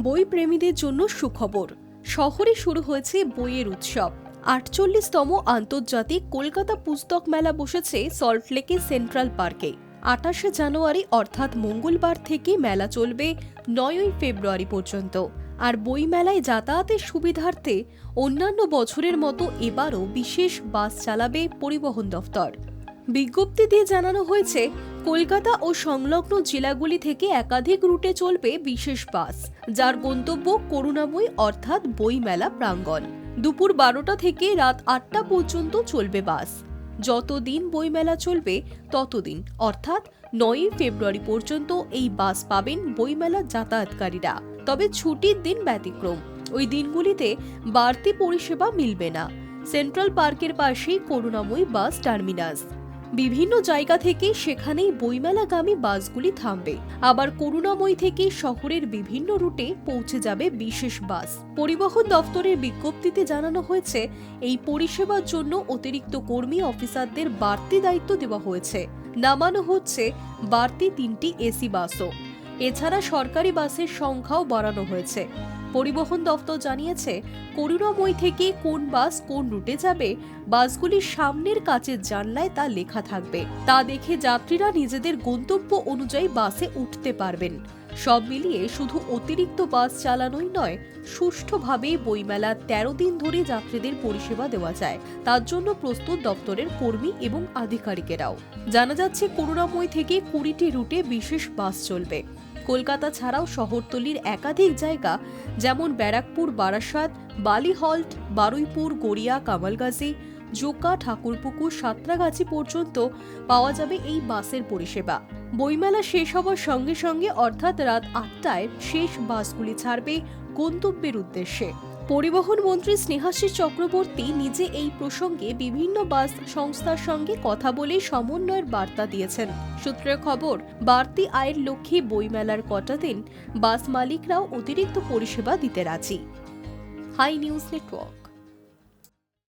বই প্রেমীদের জন্য সুখবর। শহরে শুরু হয়েছে বইয়ের উৎসব। আটচল্লিশতম আন্তর্জাতিক কলকাতা পুস্তক মেলা বসেছে সল্টলেকে সেন্ট্রাল পার্কে। আঠাশে জানুয়ারি অর্থাৎ মঙ্গলবার থেকে মেলা চলবে নয়ই ফেব্রুয়ারি পর্যন্ত। আর বই মেলায় যাতায়াতের সুবিধার্থে অন্যান্য বছরের মতো এবারও বিশেষ বাস চালাবে পরিবহন দফতর। বিজ্ঞপ্তি দিয়ে জানানো হয়েছে কলকাতা ও সংলগ্ন জেলাগুলি থেকে একাধিক রুটে চলবে বিশেষ বাস, যার গন্তব্য করুণাময়ী অর্থাৎ বইমেলা প্রাঙ্গণ। দুপুর বারোটা থেকে রাত আটটা পর্যন্ত চলবে বাস। যতদিন বইমেলা চলবে, ততদিন, অর্থাৎ নয়ই ফেব্রুয়ারি পর্যন্ত এই বাস পাবেন বইমেলা যাতায়াতকারীরা। তবে ছুটির দিন ব্যতিক্রম। ওই দিনগুলিতে বাড়তি পরিষেবা মিলবে না। সেন্ট্রাল পার্কের পাশেই করুণাময়ী বাস টার্মিনাস। বিভিন্ন জায়গা থেকে সেখানেই বইমেলাগামী বাসগুলি থামবে। আবার করুণাময়ী থেকে শহরের বিভিন্ন রুটে পৌঁছে যাবে বিশেষ বাস। পরিবহন দফতরের বিজ্ঞপ্তিতে জানানো হয়েছে, এই পরিষেবার জন্য অতিরিক্ত কর্মী অফিসারদের বাড়তি দায়িত্ব দেওয়া হয়েছে। নামানো হচ্ছে বাড়তি তিনটি এসি বাসও। এছাড়া সরকারি বাসের সংখ্যাও বাড়ানো হয়েছে। পরিবহন দপ্তর জানিয়েছে করুণাময়ী থেকে কোন বাস কোন রুটে যাবে বাসগুলির সামনের কাচের জানলায় তা লেখা থাকবে। তা দেখে যাত্রীরা নিজেদের গন্তব্য অনুযায়ী বাসে উঠতে পারবেন। সব মিলিয়ে শুধু অতিরিক্ত বাস চালানোই নয়, সুষ্ঠুভাবে বইমেলা তেরো দিন ধরে যাত্রীদের পরিষেবা দেওয়া যায়। তার জন্য প্রস্তুত দপ্তরের কর্মী এবং আধিকারিকেরাও। জানা যাচ্ছে করুণাময়ী থেকে কুড়িটি রুটে বিশেষ বাস চলবে। কলকাতা ছাড়াও শহরতলির একাধিক জায়গা, যেমন ব্যারাকপুর, বারাসাত, বালিহল্ট, বারুইপুর, গড়িয়া, কামালগাজী, জোকা, ঠাকুরপুকুর সাঁতরাগাছি পর্যন্ত পাওয়া যাবে এই বাসের পরিষেবা। বইমেলা শেষ হওয়ার সঙ্গে সঙ্গে অর্থাৎ রাত আটটায় শেষ বাসগুলি ছাড়বে গন্তব্যের উদ্দেশ্যে। পরিবহন মন্ত্রী স্নেহাশিস চক্রবর্তী নিজে এই প্রসঙ্গে বিভিন্ন বাস সংস্থার সঙ্গে কথা বলে সমন্বয়ের বার্তা দিয়েছেন। সূত্রের খবর, বাড়তি আয়ের লক্ষ্যে বইমেলার কটা দিন বাস মালিকরাও অতিরিক্ত পরিষেবা দিতে রাজি। High news network.